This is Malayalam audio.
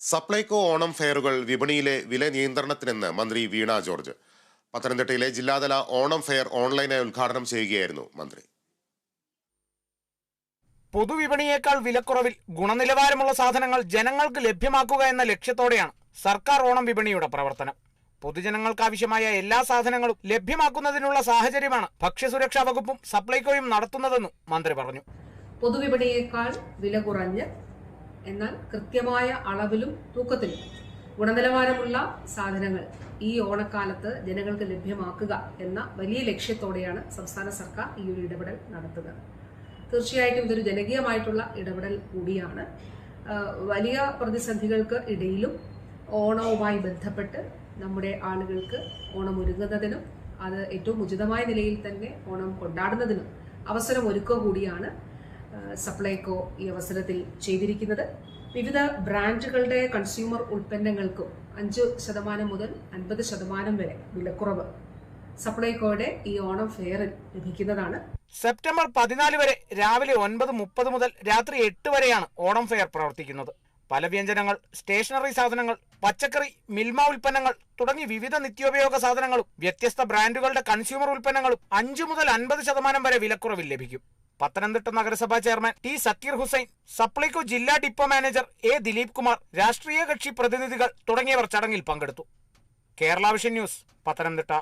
സപ്ലൈകോ ഓണം ഫെയറുകൾ വിപണിയിലെ വില നിയന്ത്രണത്തിനെന്ന് മന്ത്രി വീണ ജോർജ്. പത്തനംതിട്ടയിലെ ജില്ലാതല ഓണം ഫെയർ ഓൺലൈനായി ഉദ്ഘാടനം ചെയ്യുകയായിരുന്നു മന്ത്രി. പൊതുവിപണിയേക്കാൾ വിലക്കുറവിൽ ഗുണനിലവാരമുള്ള സാധനങ്ങൾ ജനങ്ങൾക്ക് ലഭ്യമാക്കുക എന്ന ലക്ഷ്യത്തോടെയാണ് സർക്കാർ ഓണം വിപണിയുടെ പ്രവർത്തനം. പൊതുജനങ്ങൾക്ക് ആവശ്യമായ എല്ലാ സാധനങ്ങളും ലഭ്യമാക്കുന്നതിനുള്ള സാഹചര്യമാണ് ഭക്ഷ്യസുരക്ഷാ വകുപ്പും സപ്ലൈകോയും നടത്തുന്നതെന്നും മന്ത്രി പറഞ്ഞു. പൊതുവിപണിയേക്കാൾ വില കുറഞ്ഞ് എന്നാൽ കൃത്യമായ അളവിലും തൂക്കത്തിലും ഗുണനിലവാരമുള്ള സാധനങ്ങൾ ഈ ഓണക്കാലത്ത് ജനങ്ങൾക്ക് ലഭ്യമാക്കുക എന്ന വലിയ ലക്ഷ്യത്തോടെയാണ് സംസ്ഥാന സർക്കാർ ഈ ഒരു ഇടപെടൽ നടത്തുന്നത്. തീർച്ചയായിട്ടും ഇതൊരു ജനകീയമായിട്ടുള്ള ഇടപെടൽ കൂടിയാണ്. വലിയ പ്രതിസന്ധികൾക്ക് ഇടയിലും ഓണവുമായി ബന്ധപ്പെട്ട് നമ്മുടെ ആളുകൾക്ക് ഓണം ഒരുങ്ങുന്നതിനും അത് ഏറ്റവും ഉചിതമായ നിലയിൽ തന്നെ ഓണം കൊണ്ടാടുന്നതിനും അവസരം ഒരുക്കുക കൂടിയാണ് സപ്ലൈകോ ഈ അവസരത്തിൽ ചെയ്തിരിക്കുന്നത്. വിവിധ ബ്രാൻഡുകളുടെ കൺസ്യൂമർ ഉൽപ്പന്നങ്ങൾക്കും അഞ്ച് ശതമാനം മുതൽ അൻപത് ശതമാനം വരെ വിലക്കുറവ് സപ്ലൈകോയുടെ ഈ ഓണം ഫെയറിൽ ലഭിക്കുന്നതാണ്. സെപ്റ്റംബർ പതിനാല് വരെ രാവിലെ ഒൻപത് മുപ്പത് മുതൽ രാത്രി എട്ട് വരെയാണ് ഓണം ഫെയർ പ്രവർത്തിക്കുന്നത്. പല വ്യഞ്ജനങ്ങൾ സ്റ്റേഷനറി സാധനങ്ങൾ പച്ചക്കറി മിൽമ ഉൽപ്പന്നങ്ങൾ തുടങ്ങി വിവിധ നിത്യോപയോഗ സാധനങ്ങളും വ്യത്യസ്ത ബ്രാൻഡുകളുടെ കൺസ്യൂമർ ഉൽപ്പന്നങ്ങളും അഞ്ചു മുതൽ അൻപത് ശതമാനം വരെ വിലക്കുറവിൽ ലഭിക്കും. പത്തനംതിട്ട നഗരസഭാ ചെയർമാൻ ടി സക്കീർ ഹുസൈൻ സപ്ലൈകോ ജില്ലാ depot manager A Dileep Kumar രാഷ്ട്രീയ കക്ഷി പ്രതിനിധികൾ തുടങ്ങിയവർ ചടങ്ങിൽ പങ്കെടുത്തു. Kerala Vision News Pathanamthitta.